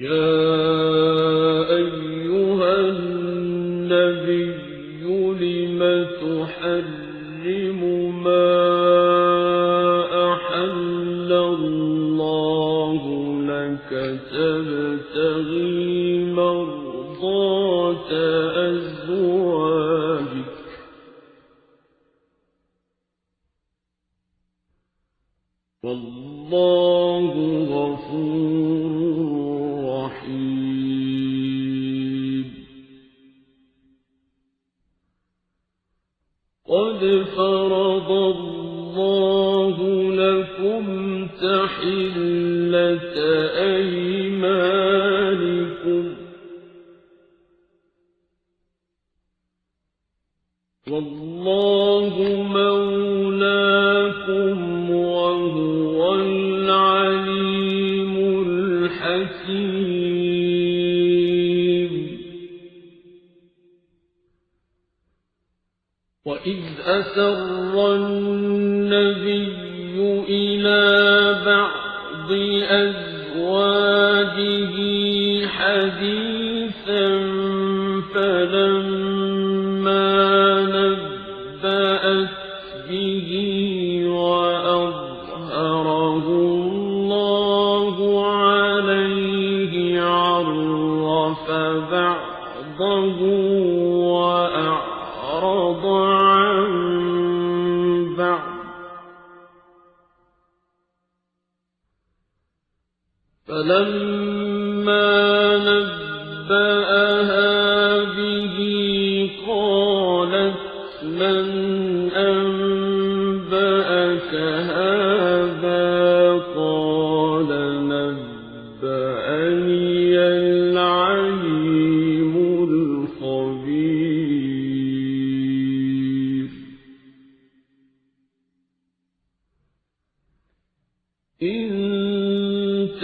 يا أيها النبي لم تحل لكم تحلة أيمانكم. والله مولاكم وهو العليم الحكيم. وإذ أسر النبي إلى بعض أزواجه حديثا فلما نبأت به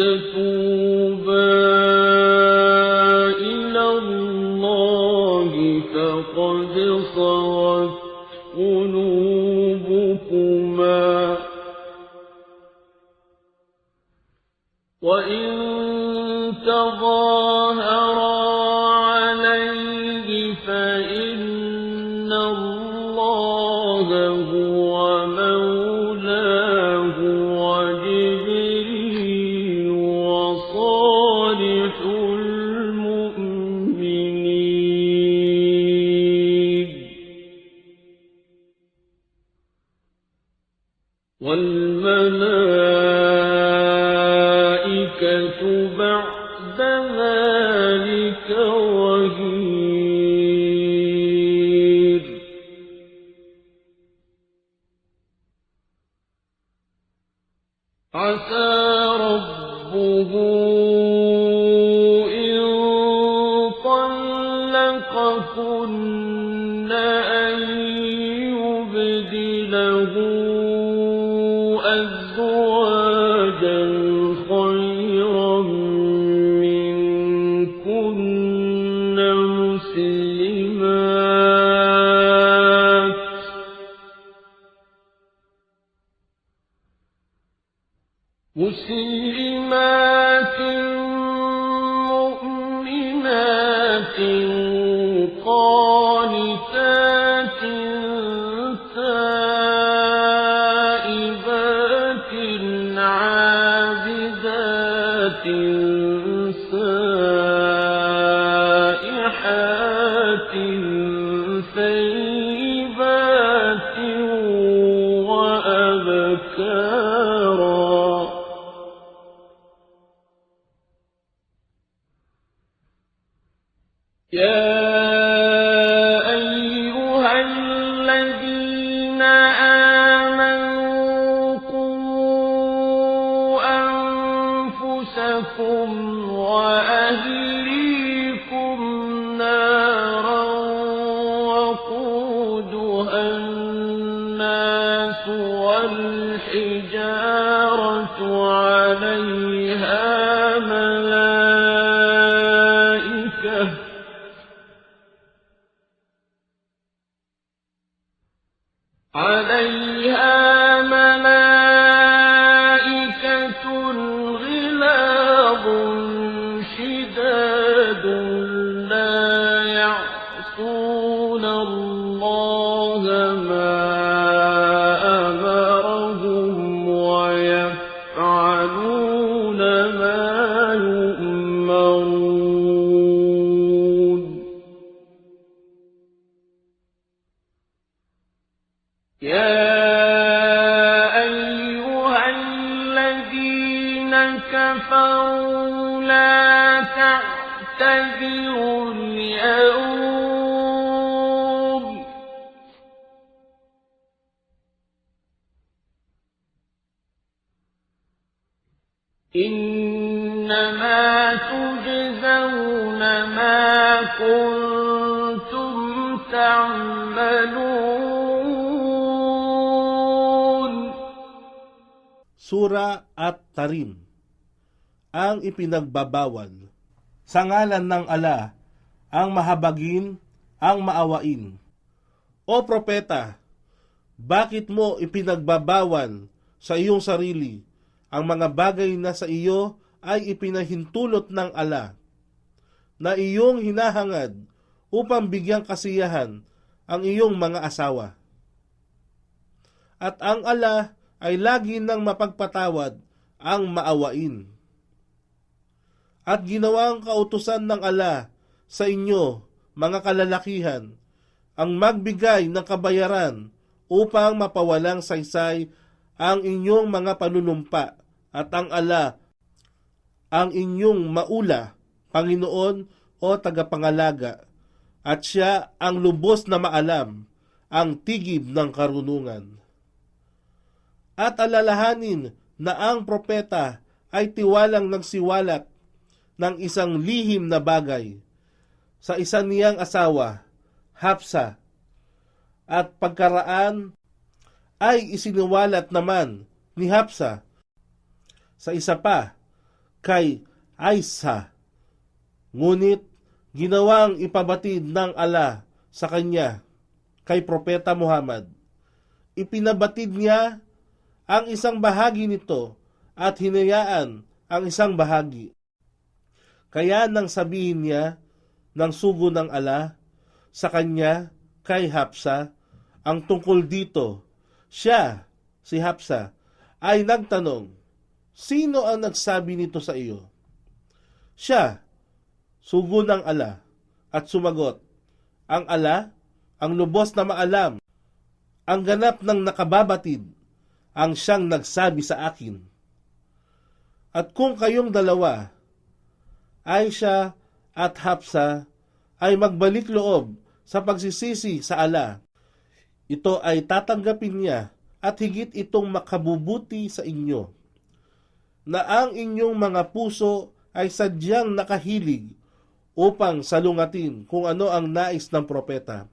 的。نكارا يا عليها إنما تجزون ما كنتم تعملون Sura at Tarim ang ipinagbabawal sa ngalan ng ala ang mahabagin ang maawain O propeta bakit mo ipinagbabawal sa iyong sarili Ang mga bagay na sa iyo ay ipinahintulot ng ala na iyong hinahangad upang bigyang kasiyahan ang iyong mga asawa at ang ala ay lagi nang mapagpatawad ang maawain. At ginawang kautusan ng ala sa inyo, mga kalalakihan, ang magbigay ng kabayaran upang mapawalang saysay ang inyong mga panunumpa at ang ala ang inyong maula, Panginoon o tagapangalaga, at siya ang lubos na maalam, ang tigib ng karunungan. At alalahanin na ang propeta ay tiwalang nagsiwalat ng isang lihim na bagay sa isa niyang asawa, Hapsa, at pagkaraan ay isiniwalat naman ni Hapsa sa isa pa kay Aisa. Ngunit ginawang ipabatid ng ala sa kanya kay Propeta Muhammad. Ipinabatid niya ang isang bahagi nito at hinayaan ang isang bahagi. Kaya nang sabihin niya ng sugo ng ala sa kanya kay Hapsa ang tungkol dito, siya, si Hapsa, ay nagtanong, Sino ang nagsabi nito sa iyo? Siya, sugo ng ala, at sumagot, Ang ala, ang lubos na maalam, ang ganap ng nakababatid, ang siyang nagsabi sa akin. At kung kayong dalawa, Aisha at Hapsa, ay magbalik loob sa pagsisisi sa ala, ito ay tatanggapin niya at higit itong makabubuti sa inyo, na ang inyong mga puso ay sadyang nakahilig upang salungatin kung ano ang nais ng propeta.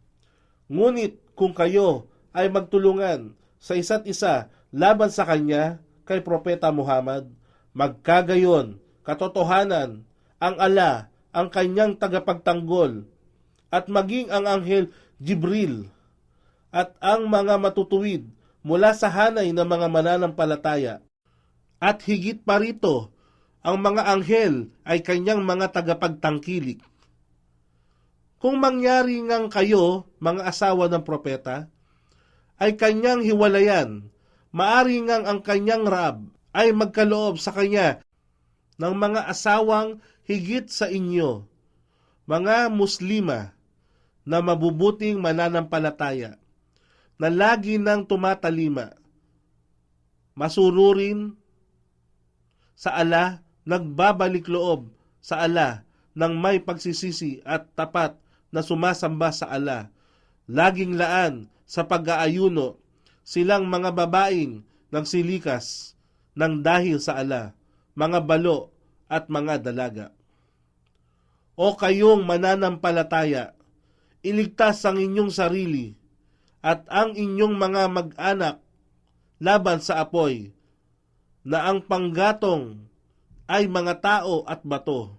Ngunit kung kayo ay magtulungan sa isa't isa laban sa kanya kay Propeta Muhammad, magkagayon, katotohanan, ang ala, ang kanyang tagapagtanggol, at maging ang anghel Jibril, at ang mga matutuwid mula sa hanay ng mga mananampalataya. At higit pa rito, ang mga anghel ay kanyang mga tagapagtangkilik. Kung mangyari ngang kayo, mga asawa ng propeta, ay kanyang hiwalayan maari ngang ang kanyang rab ay magkaloob sa kanya ng mga asawang higit sa inyo, mga muslima na mabubuting mananampalataya, na lagi nang tumatalima, masururin sa ala, nagbabalik loob sa ala ng may pagsisisi at tapat na sumasamba sa ala, laging laan sa pag-aayuno silang mga babaeng nagsilikas ng dahil sa ala, mga balo at mga dalaga. O kayong mananampalataya, iligtas ang inyong sarili at ang inyong mga mag-anak laban sa apoy, na ang panggatong ay mga tao at bato,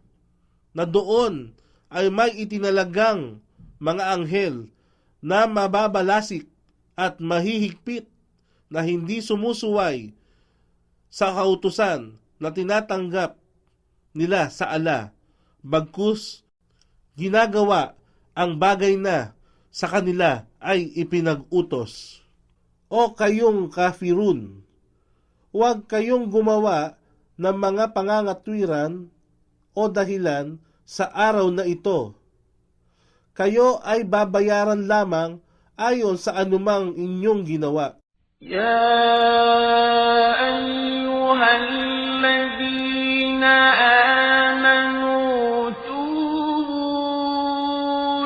na doon ay may itinalagang mga anghel na mababalasik at mahihigpit na hindi sumusuway sa kautusan na tinatanggap nila sa ala, bagkus ginagawa ang bagay na sa kanila ay ipinag-utos. O kayong kafirun, huwag kayong gumawa ng mga pangangatwiran o dahilan sa araw na ito. Kayo ay babayaran lamang ayon sa anumang inyong ginawa. Ya ayyuhalladzina amanu tubu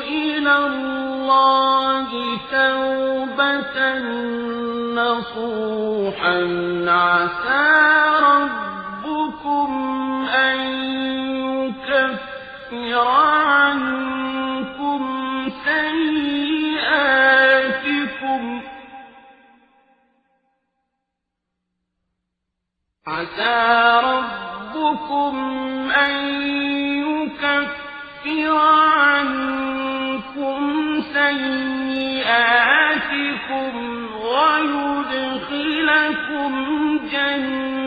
ila Allahi tawbatan nasuhan سيئاتكم ويدخلكم جنات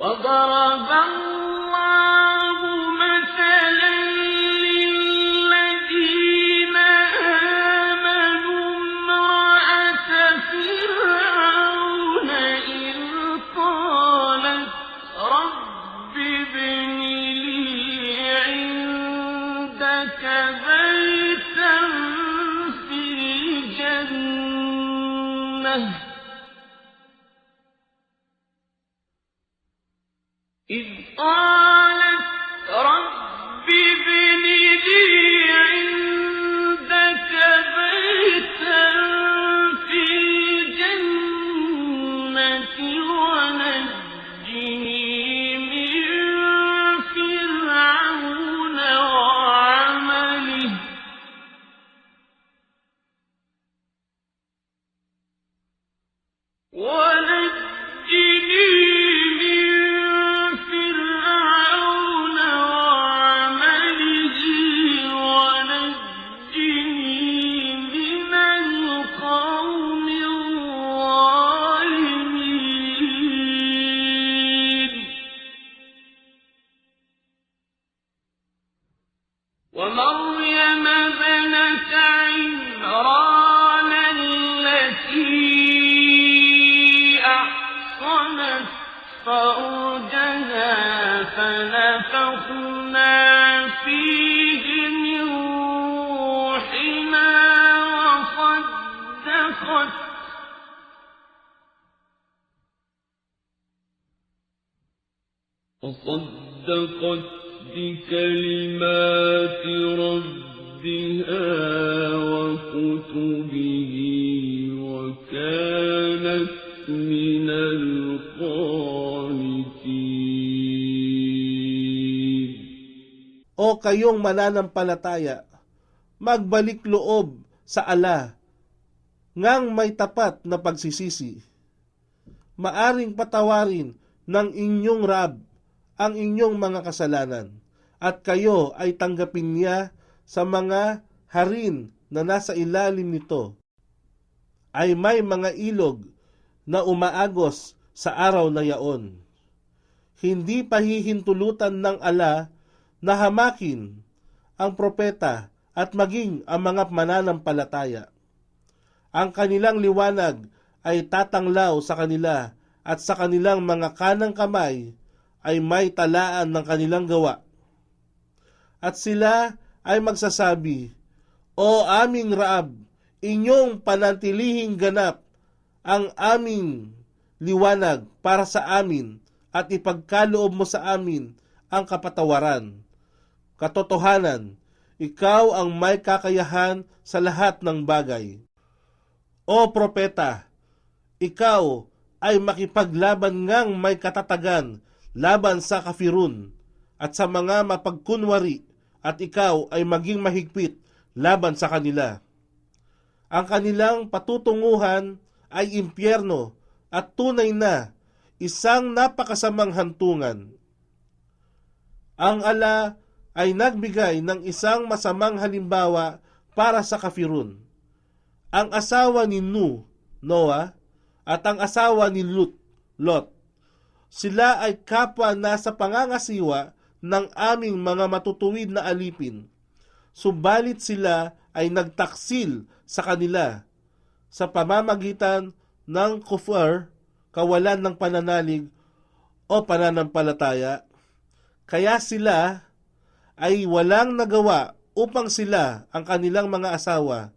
وضرب ومريم ابنة عمران التي أحصنت فرجها فنفخنا فيه من روحنا وصدقت. وصدقت. بكلمات ربها وكتبه وكانت من القانتين O kayong mananampalataya, magbalik loob sa ala, ngang may tapat na pagsisisi. Maaring patawarin ng inyong Rab ang inyong mga kasalanan, at kayo ay tanggapin niya sa mga harin na nasa ilalim nito. Ay may mga ilog na umaagos sa araw na yaon. Hindi pahihintulutan ng ala na hamakin ang propeta at maging ang mga mananampalataya. Ang kanilang liwanag ay tatanglaw sa kanila at sa kanilang mga kanang kamay ay may talaan ng kanilang gawa. At sila ay magsasabi, O aming Raab, inyong panantilihing ganap ang aming liwanag para sa amin at ipagkaloob mo sa amin ang kapatawaran. Katotohanan, ikaw ang may kakayahan sa lahat ng bagay. O propeta, ikaw ay makipaglaban ngang may katatagan laban sa kafirun at sa mga mapagkunwari at ikaw ay maging mahigpit laban sa kanila. Ang kanilang patutunguhan ay impyerno at tunay na isang napakasamang hantungan. Ang ala ay nagbigay ng isang masamang halimbawa para sa kafirun. Ang asawa ni Nu, Noah, at ang asawa ni Lut, Lot. Sila ay kapwa na sa pangangasiwa ng aming mga matutuwid na alipin. Subalit sila ay nagtaksil sa kanila sa pamamagitan ng kufar, kawalan ng pananalig o pananampalataya. Kaya sila ay walang nagawa upang sila ang kanilang mga asawa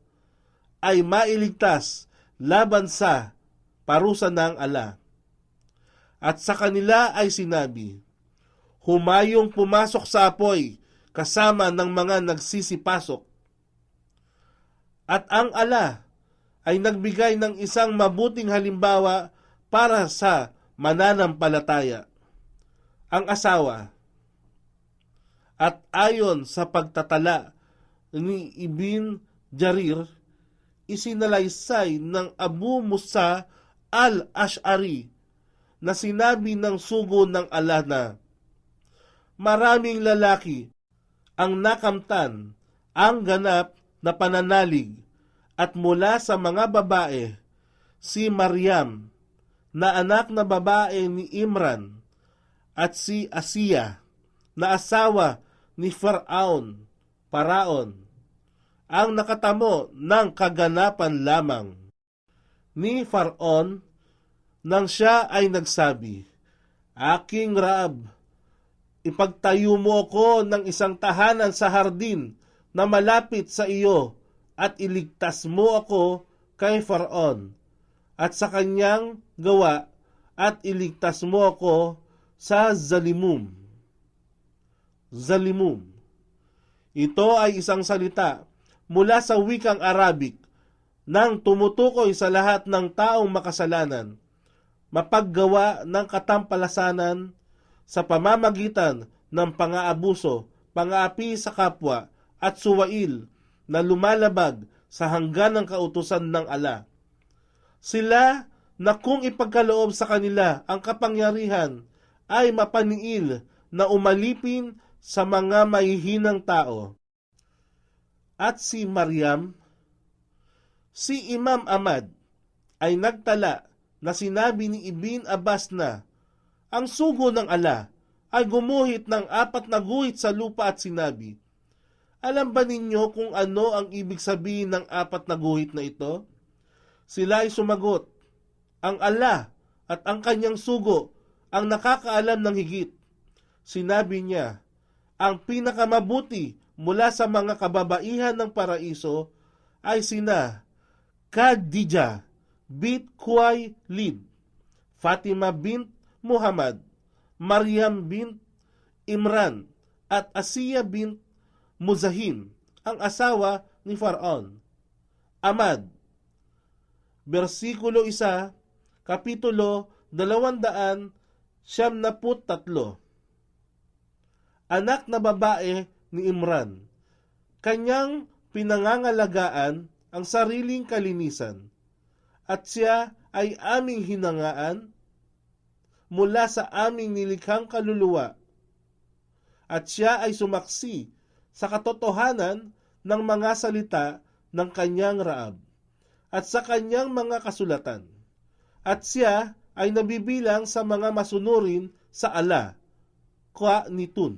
ay mailigtas laban sa parusa ng ala. At sa kanila ay sinabi, Humayong pumasok sa apoy kasama ng mga nagsisipasok. At ang ala ay nagbigay ng isang mabuting halimbawa para sa mananampalataya. Ang asawa at ayon sa pagtatala ni Ibn Jarir, isinalaysay ng Abu Musa al-Ash'ari na sinabi ng sugo ng Allah na maraming lalaki ang nakamtan ang ganap na pananalig at mula sa mga babae si Maryam na anak na babae ni Imran at si Asiya na asawa ni Faraon, Paraon, ang nakatamo ng kaganapan lamang. Ni Faraon nang siya ay nagsabi, Aking Raab, ipagtayo mo ako ng isang tahanan sa hardin na malapit sa iyo at iligtas mo ako kay Faraon at sa kanyang gawa at iligtas mo ako sa zalimum. Zalimum. Ito ay isang salita mula sa wikang Arabic nang tumutukoy sa lahat ng taong makasalanan, mapaggawa ng katampalasanan sa pamamagitan ng pang-aabuso, pang-aapi sa kapwa at suwail na lumalabag sa hangganang kautusan ng ala. Sila na kung ipagkaloob sa kanila ang kapangyarihan ay mapaniil na umalipin sa mga mahihinang tao. At si Maryam, si Imam Ahmad ay nagtala na sinabi ni Ibn Abbas na ang sugo ng ala ay gumuhit ng apat na guhit sa lupa at sinabi, Alam ba ninyo kung ano ang ibig sabihin ng apat na guhit na ito? Sila ay sumagot, Ang ala at ang kanyang sugo ang nakakaalam ng higit. Sinabi niya, ang pinakamabuti mula sa mga kababaihan ng paraiso ay sina Khadija bint Khuwailid, Fatima bint Muhammad, Maryam bint Imran, at Asiya bint Muzahim, ang asawa ni Faraon. Amad, versikulo 1, kapitulo 200, siyam na tatlo. Anak na babae ni Imran. Kanyang pinangangalagaan ang sariling kalinisan at siya ay aming hinangaan mula sa aming nilikhang kaluluwa at siya ay sumaksi sa katotohanan ng mga salita ng kanyang raab at sa kanyang mga kasulatan at siya ay nabibilang sa mga masunurin sa ala, kwa nitun.